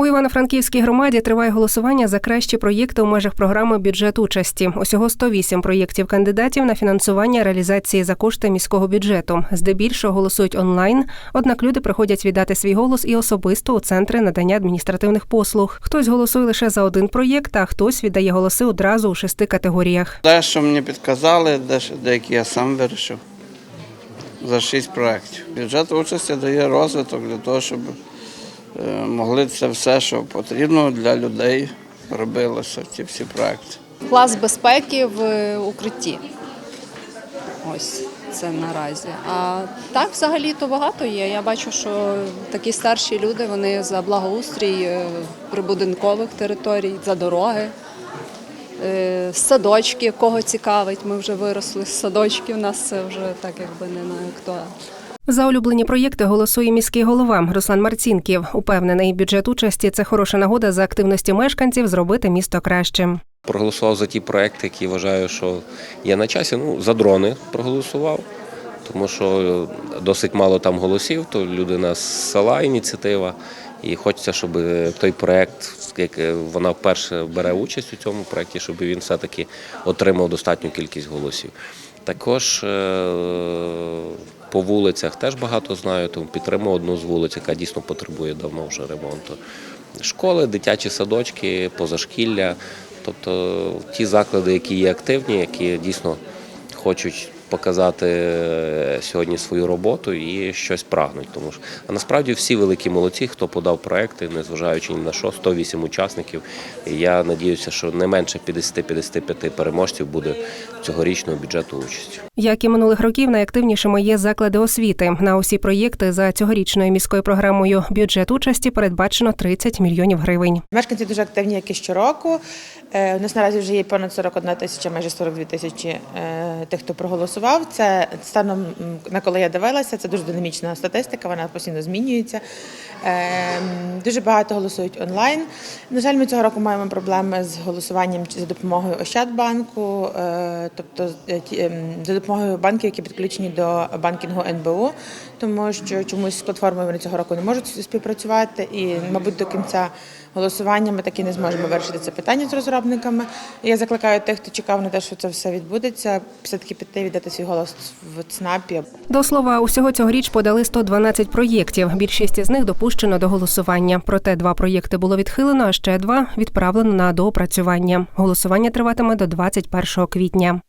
У Івано-Франківській громаді триває голосування за кращі проєкти у межах програми бюджет участі. Усього 108 проєктів кандидатів на фінансування реалізації за кошти міського бюджету. Здебільшого голосують онлайн. Однак люди приходять віддати свій голос і особисто у центри надання адміністративних послуг. Хтось голосує лише за один проєкт, а хтось віддає голоси одразу у шести категоріях. Дещо мені підказали, дещо, деякі я сам вирішив. За шість проєктів. Бюджет участі дає розвиток для того, щоб могли це все, що потрібно для людей, робилося ці всі проекти. клас безпеки в е, укритті. Ось це наразі. А так взагалі то багато є. Я бачу, що такі старші люди вони за благоустрій е, прибудинкових територій, за дороги, е, садочки, кого цікавить. Ми вже виросли з садочків. У нас це вже так якби не на актуально. За улюблені проєкти голосує міський голова Руслан Марцінків. Упевнений, бюджет участі це хороша нагода за активності мешканців зробити місто кращим. Проголосував за ті проекти, які вважаю, що є на часі. Ну, за дрони проголосував, тому що досить мало там голосів, то людина з села ініціатива. І хочеться, щоб той проект, як вона вперше бере участь у цьому проєкті, щоб він все-таки отримав достатню кількість голосів. Також е, по вулицях теж багато знаю, тому підтримую одну з вулиць, яка дійсно потребує давно вже ремонту. Школи, дитячі садочки, позашкілля, тобто ті заклади, які є активні, які дійсно хочуть показати е, сьогодні свою роботу і щось прагнуть. Тому що а насправді всі великі молодці, хто подав проекти, незважаючи ні на що, 108 учасників. Я надіюся, що не менше 50-55 переможців буде цьогорічного бюджету участі. Як і минулих років, найактивнішими є заклади освіти. На усі проєкти за цьогорічною міською програмою бюджет участі передбачено 30 мільйонів гривень. Мешканці дуже активні, як і щороку. Е, У нас наразі вже є понад 41 тисяча, майже 42 тисячі е, тих, хто проголосував. Це станом на коли я дивилася, це дуже динамічна статистика, вона постійно змінюється. Е, Дуже багато голосують онлайн. На жаль, ми цього року маємо проблеми з голосуванням за допомогою Ощадбанку, тобто е, ем, за допомогою банків, які підключені до банкінгу НБУ, тому що чомусь з платформою вони цього року не можуть співпрацювати, і, мабуть, до кінця голосування ми таки не зможемо вирішити це питання з розробниками. Я закликаю тих, хто чекав на те, що це все відбудеться, все-таки піти віддати свій голос в ЦНАПі. До слова, усього цьогоріч подали 112 проєктів. Більшість із них допущено до голосування. Проте два проєкти було відхилено, а ще два відправлено на доопрацювання. Голосування триватиме до 21 квітня.